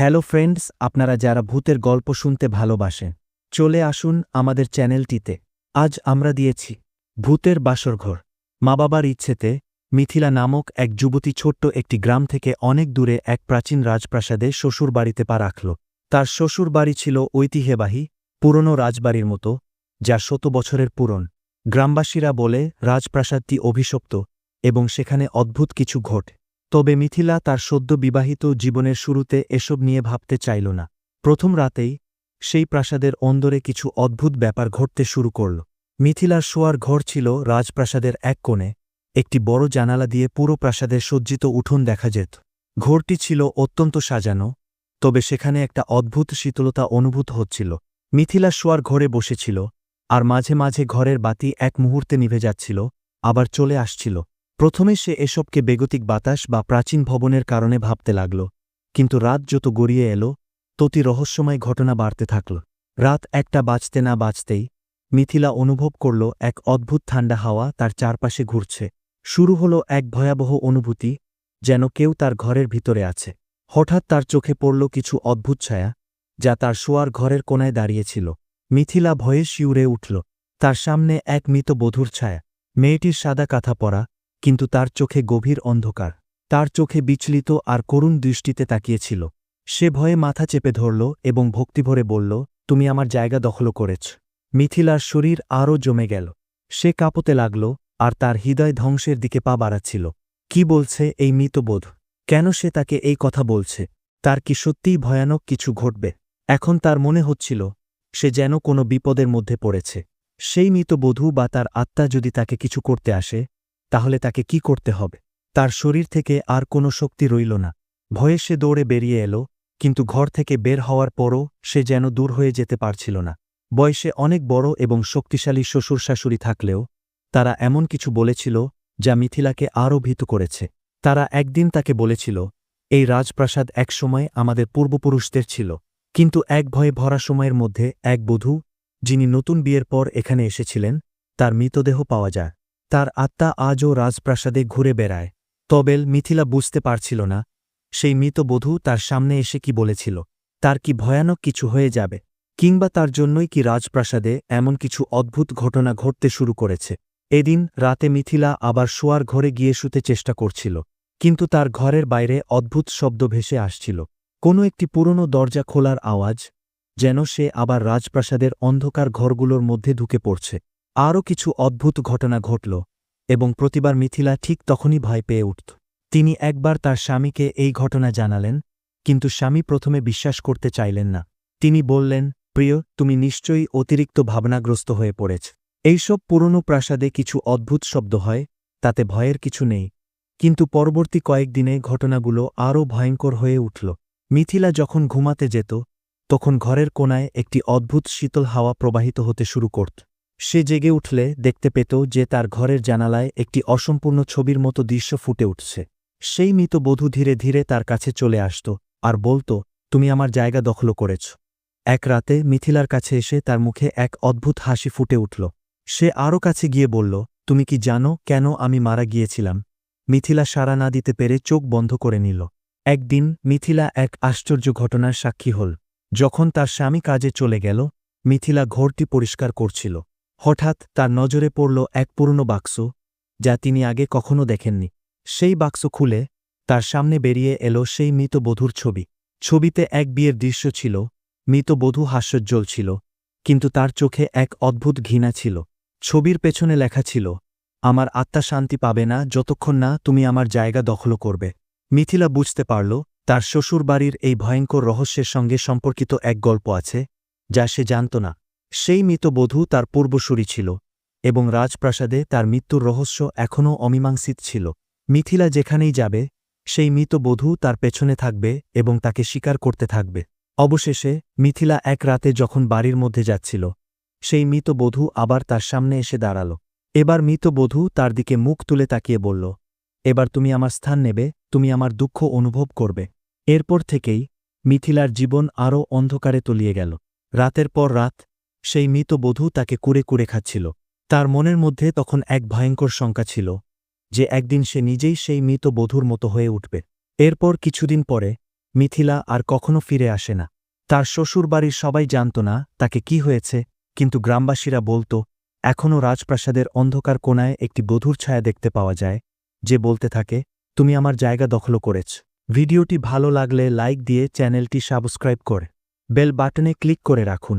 Hello friends, আপনারা যারা ভূতের গল্প শুনতে ভালোবাসেন চলে আসুন আমাদের চ্যানেলটিতে। আজ আমরা দিয়েছি ভূতের বাসরঘর মা বাবার ইচ্ছেতে মিথিলা নামক এক যুবতী ছোট্ট একটি গ্রাম থেকে অনেক দূরে এক প্রাচীন রাজপ্রাসাদে শ্বশুর বাড়িতে পা রাখল। তার শ্বশুর বাড়ি ছিল ঐতিহ্যবাহী, পুরনো রাজবাড়ির মতো, যা শত বছরের পুরন। গ্রামবাসীরা বলে, রাজপ্রাসাদটি অভিশপ্ত এবং সেখানে অদ্ভুত কিছু ঘটে। তবে মিথিলা তার সদ্য বিবাহিত জীবনের শুরুতে এসব নিয়ে ভাবতে চাইল না। প্রথম রাতেই সেই প্রাসাদের অন্দরে কিছু অদ্ভুত ব্যাপার ঘটতে শুরু করল। মিথিলার শোয়ার ঘর ছিল রাজপ্রাসাদের এক কোণে। একটি বড় জানালা দিয়ে পুরো প্রাসাদের সজ্জিত উঠোন দেখা যেত। ঘরটি ছিল অত্যন্ত সাজানো, তবে সেখানে একটা অদ্ভুত শীতলতা অনুভূত হচ্ছিল। মিথিলা শোয়ার ঘরে বসেছিল, আর মাঝে মাঝে ঘরের বাতি এক মুহূর্তে নিভে যাচ্ছিল, আবার চলে আসছিল। প্রথমে সে এসবকে বেগতিক বাতাস বা প্রাচীন ভবনের কারণে ভাবতে লাগল, কিন্তু রাত যত গড়িয়ে এলো, ততি রহস্যময় ঘটনা বাড়তে থাকল। রাত একটা বাঁচতে না বাঁচতেই মিথিলা অনুভব করল এক অদ্ভুত ঠান্ডা হাওয়া তার চারপাশে ঘুরছে। শুরু হল এক ভয়াবহ অনুভূতি, যেন কেউ তার ঘরের ভিতরে আছে। হঠাৎ তার চোখে পড়ল কিছু অদ্ভুত ছায়া, যা তার শোয়ার ঘরের কোনায় দাঁড়িয়েছিল। মিথিলা ভয়ে শিউরে উঠল, তার সামনে এক মৃত বধূর ছায়া। মেয়েটির সাদা কাঁথা পরা কিন্তু তার চোখে গভীর অন্ধকার। তার চোখে বিচলিত আর করুণ দৃষ্টিতে তাকিয়েছিল। সে ভয়ে মাথা চেপে ধরল এবং ভক্তিভরে বলল, তুমি আমার জায়গা দখল করেছ। মিথিলার শরীর আরও জমে গেল সে কাঁপতে লাগল আর তার হৃদয় ধ্বংসের দিকে পা বাড়াচ্ছিল। কি বলছে এই মৃতবোধ? কেন সে তাকে এই কথা বলছে? তার কি সত্যিই ভয়ানক কিছু ঘটবে এখন তার মনে হচ্ছিল, সে যেন কোনো বিপদের মধ্যে পড়েছে। সেই মৃতবধূ বা তার আত্মা যদি তাকে কিছু করতে আসে তাহলে তাকে কি করতে হবে? তার শরীর থেকে আর কোনো শক্তি রইল না। ভয়ে সে দৌড়ে বেরিয়ে এলো, কিন্তু ঘর থেকে বের হওয়ার পরও সে যেন দূর হয়ে যেতে পারছিল না। বয়সে অনেক বড় এবং শক্তিশালী শ্বশুর শাশুড়ি থাকলেও, তারা এমন কিছু বলেছিল যা মিথিলাকে আরও ভীত করেছে। তারা একদিন তাকে বলেছিল, এই রাজপ্রাসাদ এক একসময় আমাদের পূর্বপুরুষদের ছিল, কিন্তু এক ভয়ে ভরা সময়ের মধ্যে এক বধূ, যিনি নতুন বিয়ের পর এখানে এসেছিলেন, তার মৃতদেহ পাওয়া যায়। তার আত্মা আজও রাজপ্রাসাদে ঘুরে বেড়ায়। তবেল মিথিলা বুঝতে পারছিল না, সেই মৃত বধূ তার সামনে এসে কি বলেছিল, তার কি ভয়ানক কিছু হয়ে যাবে, কিংবা তার জন্যই কি রাজপ্রাসাদে এমন কিছু অদ্ভুত ঘটনা ঘটতে শুরু করেছে। এদিন রাতে মিথিলা আবার শোয়ার ঘরে গিয়ে শুতে চেষ্টা করছিল, কিন্তু তার ঘরের বাইরে অদ্ভুত শব্দ ভেসে আসছিল। কোনো একটি পুরনো দরজা খোলার আওয়াজ, যেন সে আবার রাজপ্রাসাদের অন্ধকার ঘরগুলোর মধ্যে ঢুকে পড়ছে। আরও কিছু অদ্ভুত ঘটনা ঘটল, এবং প্রতিবার মিথিলা ঠিক তখনই ভয় পেয়ে উঠত। তিনি একবার তার স্বামীকে এই ঘটনা জানালেন, কিন্তু স্বামী প্রথমে বিশ্বাস করতে চাইলেন না। তিনি বললেন, প্রিয়, তুমি নিশ্চয়ই অতিরিক্ত ভাবনাগ্রস্ত হয়ে পড়েছ। এইসব পুরনো প্রাসাদে কিছু অদ্ভুত শব্দ হয়, তাতে ভয়ের কিছু নেই। কিন্তু পরবর্তী কয়েকদিনে ঘটনাগুলো আরও ভয়ঙ্কর হয়ে উঠল। মিথিলা যখন ঘুমাতে যেত, তখন ঘরের কোনায় একটি অদ্ভুত শীতল হাওয়া প্রবাহিত হতে শুরু করত। সে জেগে উঠলে দেখতে পেত যে তার ঘরের জানালায় একটি অসম্পূর্ণ ছবির মতো দৃশ্য ফুটে উঠছে। সেই মৃত বধূ ধীরে ধীরে তার কাছে চলে আসত আর বলত, তুমি আমার জায়গা দখল করেছ। এক রাতে মিথিলার কাছে এসে তার মুখে এক অদ্ভুত হাসি ফুটে উঠল। সে আরও কাছে গিয়ে বলল, তুমি কি জানো কেন আমি মারা গিয়েছিলাম? মিথিলা সাড়া না দিতে পেরে চোখ বন্ধ করে নিল। একদিন মিথিলা এক আশ্চর্য ঘটনার সাক্ষী হল। যখন তার স্বামী কাজে চলে গেল, মিথিলা ঘরটি পরিষ্কার করছিল। হঠাৎ তার নজরে পড়ল এক পুরনো বাক্স, যা তিনি আগে কখনো দেখেননি। সেই বাক্স খুলে তার সামনে বেরিয়ে এলো সেই মৃত বধূর ছবি। ছবিতে এক বিয়ের দৃশ্য ছিল, মৃত বধূ হাস্যোজ্জ্বল ছিল, কিন্তু তার চোখে এক অদ্ভুত ঘৃণা ছিল। ছবির পেছনে লেখা ছিল, আমার আত্মা শান্তি পাবে না যতক্ষণ না তুমি আমার জায়গা দখল করবে। মিথিলা বুঝতে পারল, তার শ্বশুরবাড়ির এই ভয়ঙ্কর রহস্যের সঙ্গে সম্পর্কিত এক গল্প আছে, যা সে জানত না। সেই মৃত বধূ তার পূর্বসূরি ছিল, এবং রাজপ্রাসাদে তার মৃত্যুর রহস্য এখনও অমীমাংসিত ছিল। মিথিলা যেখানেই যাবে, সেই মৃত বধূ তার পেছনে থাকবে এবং তাকে স্বীকার করতে থাকবে। অবশেষে, মিথিলা এক রাতে যখন বাড়ির মধ্যে যাচ্ছিল, সেই মৃত বধূ আবার তার সামনে এসে দাঁড়াল। এবার মৃত বধূ তার দিকে মুখ তুলে তাকিয়ে বলল, এবার তুমি আমার স্থান নেবে, তুমি আমার দুঃখ অনুভব করবে। এরপর থেকেই মিথিলার জীবন আরও অন্ধকারে তলিয়ে গেল। রাতের পর রাত সেই মৃত বধূ তাকে কুড়ে কুড়ে খাচ্ছিল। তার মনের মধ্যে তখন এক ভয়ঙ্কর শঙ্কা ছিল, যে একদিন সে নিজেই সেই মৃত বধূর মতো হয়ে উঠবে। এরপর কিছুদিন পরে, মিথিলা আর কখনো ফিরে আসে না। তার শ্বশুরবাড়ির সবাই জানত না তাকে কি হয়েছে, কিন্তু গ্রামবাসীরা বলতো এখনও রাজপ্রাসাদের অন্ধকার কোণায় একটি বধূর ছায়া দেখতে পাওয়া যায়, যে বলতে থাকে, তুমি আমার জায়গা দখল করেছ। ভিডিওটি ভালো লাগলে লাইক দিয়ে চ্যানেলটি সাবস্ক্রাইব করে, বেল বাটনে ক্লিক করে রাখুন।